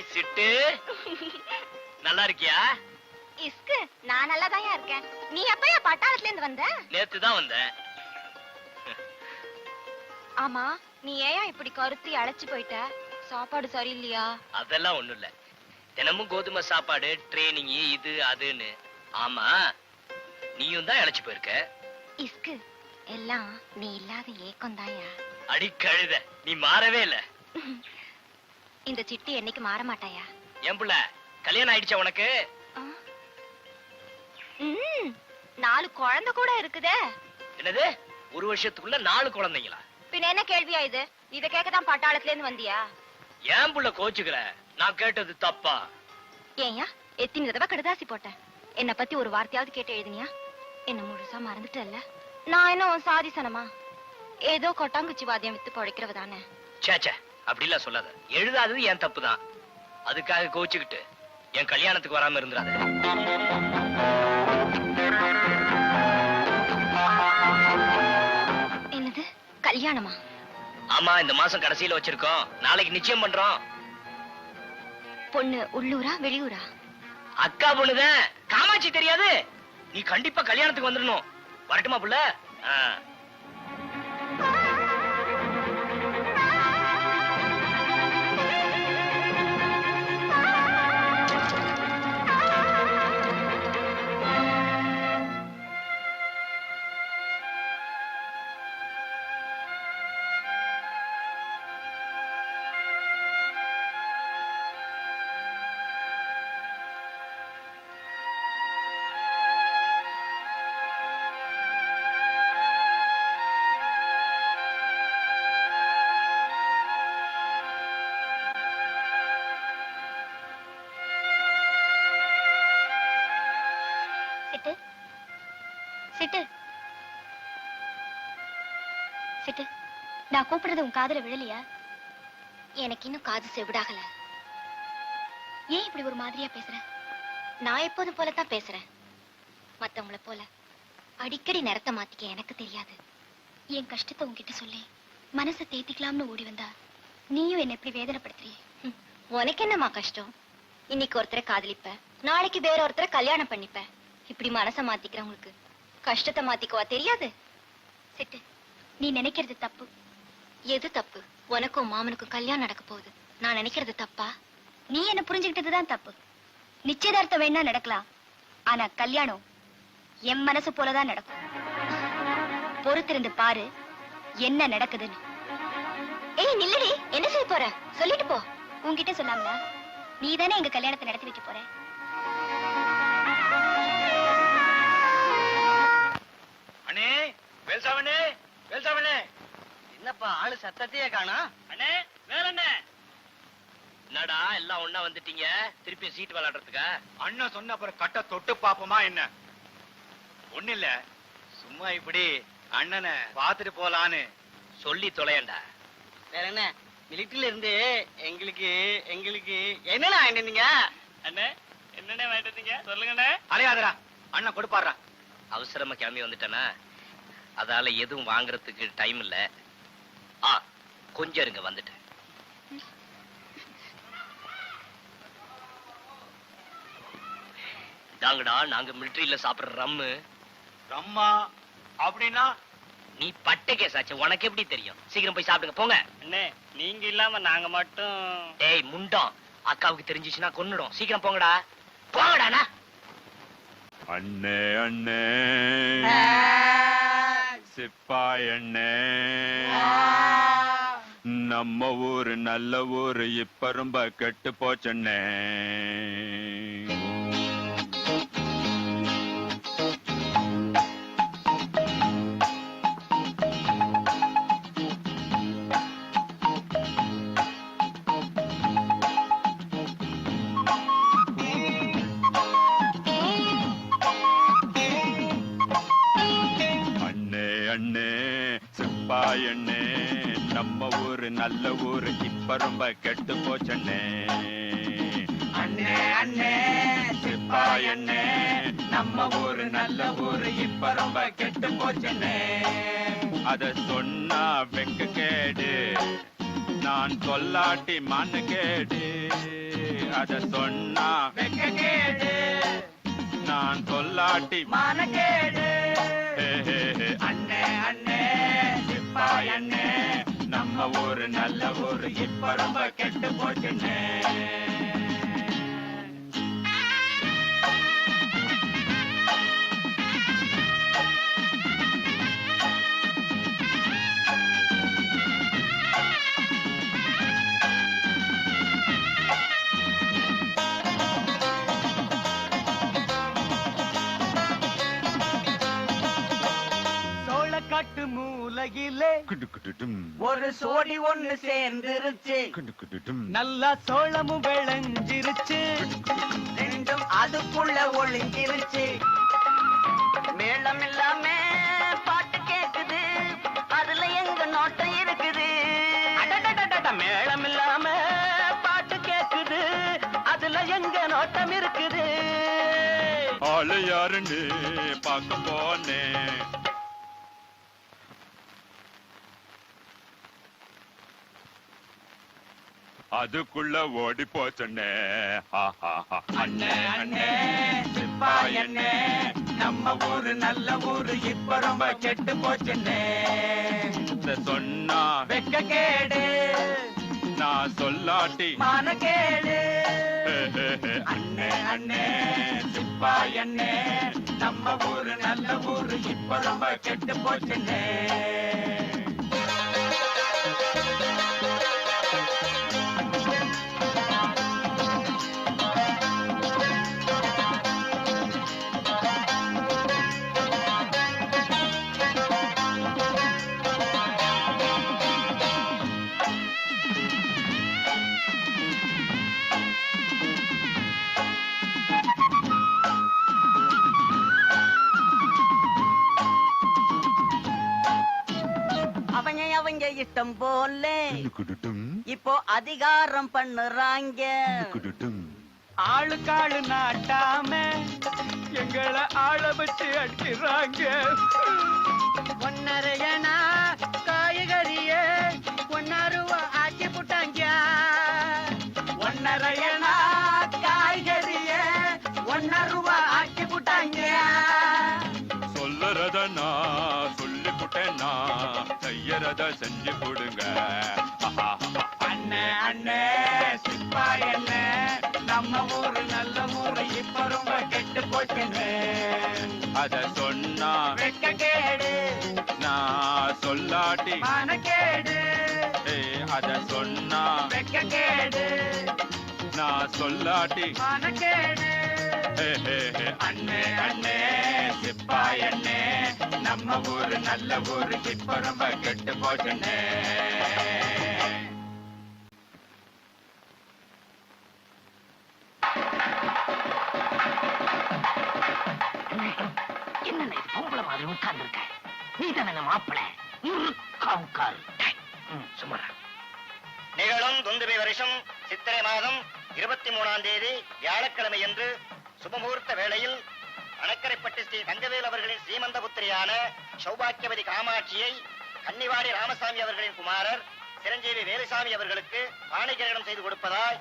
Hi சிட்டு. நல்லா இருக்கியா? இஸ்கு நான் நல்லாதாயா இருக்கேன். நீ எப்பயா பட்டாளத்துல இருந்து வந்த? நேத்து தான் வந்தேன். ஆமா நீ ஏயா இப்படி கருத்து அழைச்சு போயிட்ட? சாப்பாடு சரியில்லையா? அதெல்லாம் ஒண்ணும் இல்ல தினமும் கோதுமை சாப்பாடு ட்ரைனிங் இது அதுன்னு. ஆமா நீயும் தான் இழைச்சு போயிருக்க. இஸ்கு எல்லாம் நீ இல்லாத ஏக்கம் தாயா அடி கழுத நீ மாறவே இல்ல. இந்த சிட்டி என்னைக்கு மாற மாட்டாயா? என் புள்ள கல்யாணம் ஆயிடுச்சா உனக்கு? நாலு குழந்தை கூட இருக்குதே. என்னது? ஒரு வருஷத்துக்குள்ள நாலு குழந்தைங்களா? பின்ன என்ன கேள்வியா இது? இத கேட்கதான் பட்டாளத்துல இருந்து வந்தியா? ஏன் புள்ள கோச்சுக்கிற? நான் கேட்டது தப்பா? ஏன்யா எத்தனை தடவை கடுதாசி போட்டேன். என்ன பத்தி ஒரு வார்த்தையாவது கேட்டு எழுதினியா? என்ன முழுசா மறந்துட்டல்ல. நான் என்ன உன் சாதி சனமா ஏதோ கொட்டாங்குச்சி வாத்தியம் வித்து பழைக்கிறவ தானே. சேச்சே அப்படிலாம் சொல்லாத. எழுதாதது என் தப்பு தான் அதுக்காக கோச்சுக்கிட்டு என் கல்யாணத்துக்கு வராம இருந்துடாத என்னது? கல்யாணமா? ஆமா இந்த மாசம் கடைசியில வச்சிருக்கோம். நாளைக்கு நிச்சயம் பண்றோம். பொண்ணு உள்ளூரா வெளியூரா? அக்கா பொண்ணுதான். காமாட்சி தெரியாது. நீ கண்டிப்பா கல்யாணத்துக்கு வந்துடணும். வரட்டுமா புள்ள? சிட்டு சிட்டு. சிட்டு நான் கூப்பிடுறது உன் காதுல விழலையா? எனக்கு இன்னும் காது செவிடாகல. ஏன் இப்படி ஒரு மாதிரியா பேசுற? நான் எப்போதும் போலத்தான் பேசுறேன். மத்தவங்களை போல. அடிக்கடி நிறத்த மாத்திக்க எனக்கு தெரியாது. என் கஷ்டத்தை உன்கிட்ட சொல்லி மனசை தேத்திக்கலாம்னு ஓடி வந்தா நீயும் என்ன எப்படி வேதனைப்படுத்துறிய? உனக்கு என்னம்மா கஷ்டம்? இன்னைக்கு ஒருத்தரை காதலிப்ப நாளைக்கு வேற ஒருத்தரை கல்யாணம் பண்ணிப்ப. இப்படி மனச மாத்திக்கிறவங்களுக்கு கஷ்டத்தை மாத்திக்குவா தெரியாது? சிட்டு நீ நினைக்கிறது தப்பு. எது தப்பு? உனக்கும் மாமனுக்கும் கல்யாணம் நடக்க போகுது. நான் நினைக்கிறது தப்பா? நீ என்ன புரிஞ்சுக்கிட்டதுதான் தப்பு. நிச்சயதார்த்தம் வேணா நடக்கலாம். ஆனா கல்யாணம் என் மனசு போலதான் நடக்கும். பொறுத்திருந்து பாரு என்ன நடக்குதுன்னு. ஏய் நில்லடி. என்ன செய்ய போற? சொல்லிட்டு போ. உன்கிட்ட சொல்லாமல? நீ தானே எங்க கல்யாணத்தை நடத்தி வைக்க போற? வேல்சாமண்ணே வேல்சாமண்ணே என்னப்பா ஆளு சத்தத்தையே காணா? அண்ணே வேலண்ணே என்னடா எல்லாம் ஒண்ணா வந்துட்டீங்க? திருப்பி சீட் விளையாடுறதுக்கா? அண்ணன் சொன்ன அப்புறம் கட்ட தொட்டு பாப்போமா என்ன? ஒண்ணு இல்ல. சும்மா இப்படி அண்ணனை பாத்துட்டு போலான்னு சொல்லி தொலையண்டா. வேற என்ன? மிலிட்டரியில இருந்து எங்களுக்கு எங்களுக்கு என்னண்ணா வாங்கிட்டு வந்தீங்க? அண்ணே என்னண்ணே வாங்கிட்டு வந்தீங்க? சொல்லுங்கண்ணே. அலையாதடா அண்ணன் கொடுப்பாடுறா. அவசரமா கிளம்பி வந்துட்டேனா? அதால எதுவும் வாங்குறதுக்கு டைம் இல்ல. ஆ கொஞ்சம் இருங்க வந்துட்டேன். தாங்கடா நாங்க மிலிட்டரியில சாப்பிடுற ரம்மு ரம்மா அப்படின்னா? நீ பட்டை கேசாச்சு உனக்கு எப்படி தெரியும்? சீக்கிரம் போய் சாப்பிடுங்க போங்க. அண்ணே நீங்க இல்லாம நாங்க மட்டும் டேய் முண்டம் அக்காவுக்கு தெரிஞ்சிச்சுன்னா கொன்னுடும். சீக்கிரம் போங்கடா. போங்கடாண்ணா அண்ணே. அண்ணே சிப்பாய் அண்ணே நம்ம ஊரு நல்ல ஊரு இப்ப ரொம்ப கெட்டு போச்சண்ணே. அண்ணே நம்ம ஊரு நல்ல ஊரு இப்ப ரொம்ப கெட்டு போச்சண்ணே. அண்ணே அண்ணே சிப்பாய் அண்ணே நம்ம ஊரு நல்ல ஊரு இப்ப ரொம்ப கெட்டு போச்சண்ணே. அத சொன்னா வெக்க கேடு நான் சொல்லாட்டி மண்ணு கேடு. அத சொன்னா வெக்க கேடு நான் சொல்லாட்டி மானக்கேடு ஹே, இப்ப ரொம்ப கெட்டு போச்சுன்னே. ஒரு சோடி ஒண்ணு சேர்ந்துருச்சு. நல்லா சோளமும் விளைஞ்சிருச்சு. ரெண்டும் அதுக்குள்ள ஒளிஞ்சிருச்சு. மேளம் இல்லாம பாட்டு கேக்குது. அதுல எங்க நோட்டம் இருக்குது? மேளம் இல்லாம பாட்டு கேக்குது. அதுல எங்க நோட்டம் இருக்குது? ஆளு யாருன்னு பார்க்க போனேன். அதுக்குள்ள ஓடி போச்சண்ணே. அண்ணே அண்ணே சிப்பாய் அண்ணே. நம்ம ஊரு நல்ல ஊரு இப்ப ரொம்ப கெட்டு போச்சுண்ணே. சொன்னா வெக்க கேடு. நான் சொல்லாட்டி. ஹே, ஹே. அண்ணே அண்ணே சிப்பாய் அண்ணே. நம்ம ஊரு நல்ல ஊரு இப்ப ரொம்ப கெட்டு போச்சுண்ணே. இஷ்டம் போல. இப்போ அதிகாரம் பண்ணுறாங்க. ஆளுக்காளு நாட்டாம எங்களை ஆள வச்சு அடிக்கிறாங்க. ஒன்னரையனா செய்யறத செஞ்சு கொடுங்க. அண்ணே அண்ணே சிப்பாய் அண்ணே நம்ம ஊரு நல்ல ஊரு இப்ப ரொம்ப கெட்டு போச்சுன்னு. அத சொன்னா வெக்க கேடு. நான் சொல்லாட்டி. மானக்கேடு. அத சொன்னா வெக்க கேடு. நான் சொல்லாட்டி. மானக்கேடு. அண்ணே அண்ணே சிப்பாய் அண்ணே. நம்ம ஊரு நல்ல ஊரு இப்ப ரொம்ப கெட்டு என்ன பொம்பளை மாதிரி உட்கார்ந்து இருக்க நீ தானே உட்காரு நிகழும் துந்துபி வருஷம் சித்திரை மாதம் இருபத்தி மூணாம் தேதி வியாழக்கிழமை என்று சுபமுகூர்த்த வேளையில் அணக்கரைப்பட்டு ஸ்ரீ தங்கவேல் அவர்களின் ஸ்ரீமந்த புத்திரியான சௌபாக்கியவதி காமாட்சியை கன்னிவாடி ராமசாமி அவர்களின் குமாரர் சிரஞ்சீவி வேலுசாமி அவர்களுக்கு ஆணைக்கிரகணம் செய்து கொடுப்பதாய்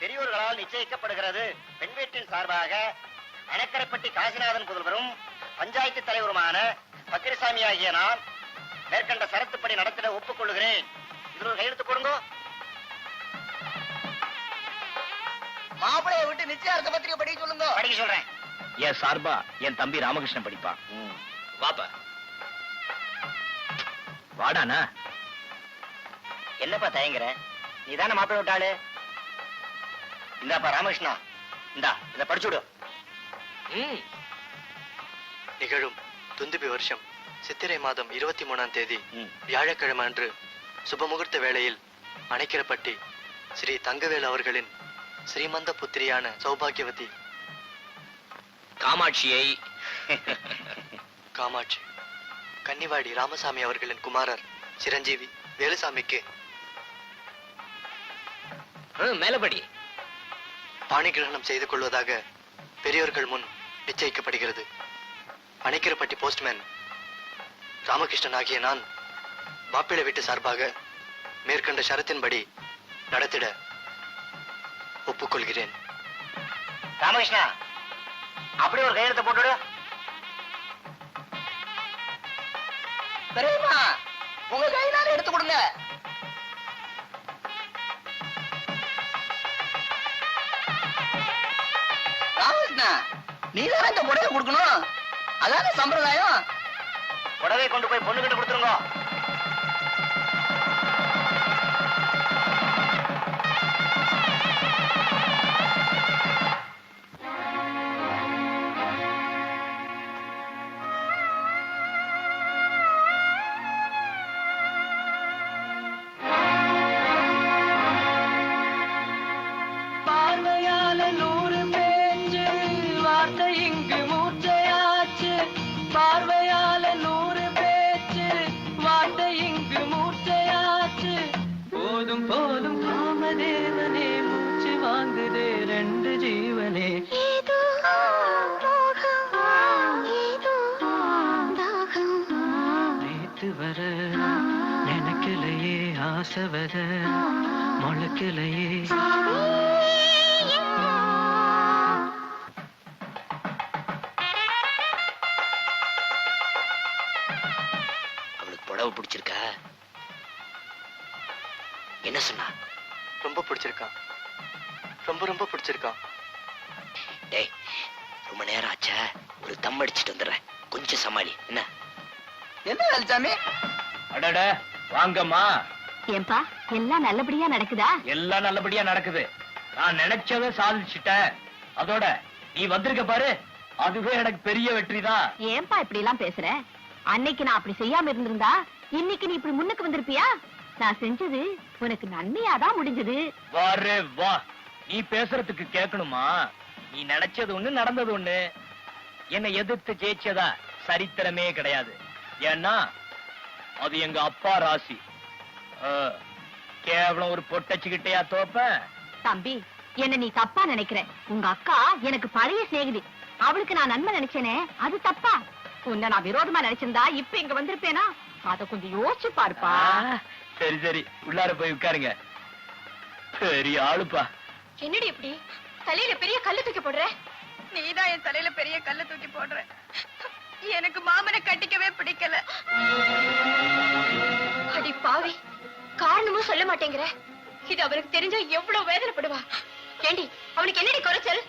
பெரியோர்களால் நிச்சயிக்கப்படுகிறது. பெண் வீட்டின் சார்பாக அணக்கரைப்பட்டி காசிநாதன் புதல்வரும் பஞ்சாயத்து தலைவருமான பக்கிரிசாமி ஆகிய நான் மேற்கண்ட சரத்துப்படி நடத்திட ஒப்புக்கொள்கிறேன் இதில் கையெழுத்து கொடுங்கோ மாப்பிளைய விட்டு நிச்சயார்த்த பத்திரிகை படிக்க சொல்லுங்க. படிக்க சொல்றேன். என் சார்பா என் தம்பி ராமகிருஷ்ணன் படிப்பான் வாப்பா. வாடானா என்னப்பா தயங்குற? நீ தானே மாப்பிள்ளை விட்டாளு இந்தாப்பா ராமகிருஷ்ணா. இந்தா இத படிச்சுடு ம். நிகழும் துந்துபி வருஷம் சித்திரை மாதம் இருபத்தி மூணாம் தேதி ம். வியாழக்கிழமை அன்று சுபமுகூர்த்த வேளையில் அணைக்கிறப்பட்டி ஸ்ரீ தங்கவேல் அவர்களின் ஸ்ரீமந்த புத்திரியான சௌபாகியவதி. காமாட்சியை. காமாட்சி கன்னிவாடி ராமசாமி அவர்களின் குமாரர் சிரஞ்சீவி வேலுசாமிக்கு. மேலபடி. பாணி கிரகணம் செய்து கொள்வதாக பெரியோர்கள் முன் நிச்சயிக்கப்படுகிறது. அணைக்கிறப்பட்டி போஸ்ட்மேன் ராமகிருஷ்ணன் ஆகிய நான் மாப்பிள்ளை வீட்டு சார்பாக மேற்கண்ட ஷரத்தின்படி நடத்திட ஒப்புக்கொள்கிறேன். ராமகிருஷ்ணா அப்படியே ஒரு கையெழுத்த போட்டுடு பெரியம்மா உங்க கையினால எடுத்து கொடுங்க. ராமகிருஷ்ணா நீதான் இந்த புடவை கொடுக்கணும்? அதான சம்பிரதாயம்? புடவை கொண்டு போய் பொண்ணுகிட்ட கொடுத்துருங்க. ஆசை வர முளைக்கலையே அவளுக்கு புடவை பிடிச்சிருக்கா? என்ன சொன்னா? ரொம்ப பிடிச்சிருக்கான் ரொம்ப ரொம்ப பிடிச்சிருக்கான் டேய் ரொம்ப நேரம் ஆச்சா. ஒரு தம் அடிச்சிட்டு வந்துடுறேன். கொஞ்சம் சமாளி. என்ன? என்ன வேல்சாமி அடட வாங்கம்மா. ஏன்பா? எல்லாம் நல்லபடியா நடக்குதா? எல்லாம் நல்லபடியா நடக்குது. நான் நினைச்சதை சாதிச்சுட்டேன் அதோட நீ வந்திருக்க பாரு. அதுவே எனக்கு பெரிய வெற்றி தான் ஏன்பா இப்படி எல்லாம் பேசுற? அன்னைக்கு நான் அப்படி செய்யாம இருந்திருந்தா இன்னைக்கு நீ இப்படி முன்னுக்கு வந்திருப்பியா? நான் செஞ்சது உனக்கு நன்மையாதான் முடிஞ்சது? வாரு வா. நீ பேசுறதுக்கு கேட்கணுமா நீ நினைச்சது ஒண்ணு நடந்தது ஒண்ணு. என்னை எதிர்த்து ஜெயிச்சதா சரித்திரமே கிடையாது. ஏன்னா அது எங்க அப்பா ராசி. கேவலம் ஒரு பொட்டச்சுக்கிட்டையா தோப்பேன் தம்பி என்ன நீ தப்பா நினைக்கிற. உங்க அக்கா எனக்கு பழைய சிநேகிதி. அவளுக்கு நான் நன்மை நினைச்சேனே அது தப்பா? உன்னை நான் விரோதமா நினைச்சிருந்தா இப்ப இங்க வந்திருப்பேனா? அத கொஞ்சம் யோசிச்சு பாருப்பா. சரி சரி. உள்ளார போய் உட்காருங்க. பெரிய ஆளுப்பா. என்னடி இப்படி? தலையில பெரிய கல்லு தூக்கி போடுற? நீதான் என் தலையில பெரிய கல்லு தூக்கி போடுற. எனக்கு மாமனை கட்டிக்கவே பிடிக்கல. அடி பாவி. காரணமும் சொல்ல மாட்டேங்கிற. இது அவருக்கு தெரிஞ்சா எவ்வளவு வேதனைப்படுவா. ஏண்டி அவனுக்கு என்னடி குறைச்சல்?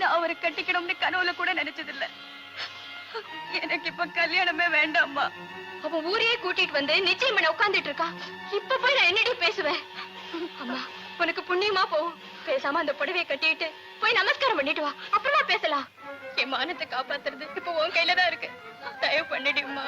நான் அவரை கட்டிக்கணும்னு கனவுல கூட நினைச்சது இல்ல எனக்கு இப்ப கல்யாணமே வேண்டாம்மா. அவ ஊரையே கூட்டிட்டு வந்து நிச்சயம் பண்ண உட்கார்ந்துட்டு இருக்கா இப்ப போய் நான் என்னடி பேசுவேன்? அம்மா உனக்கு புண்ணியமா போகும். பேசாம அந்த புடவையை கட்டிட்டு போய் நமஸ்காரம் பண்ணிட்டு வா. அப்புறமா பேசலாம். என் மானத்தை காப்பாத்துறது இப்ப உன் கையில தான் இருக்கு. தயவு பண்ணிடுமா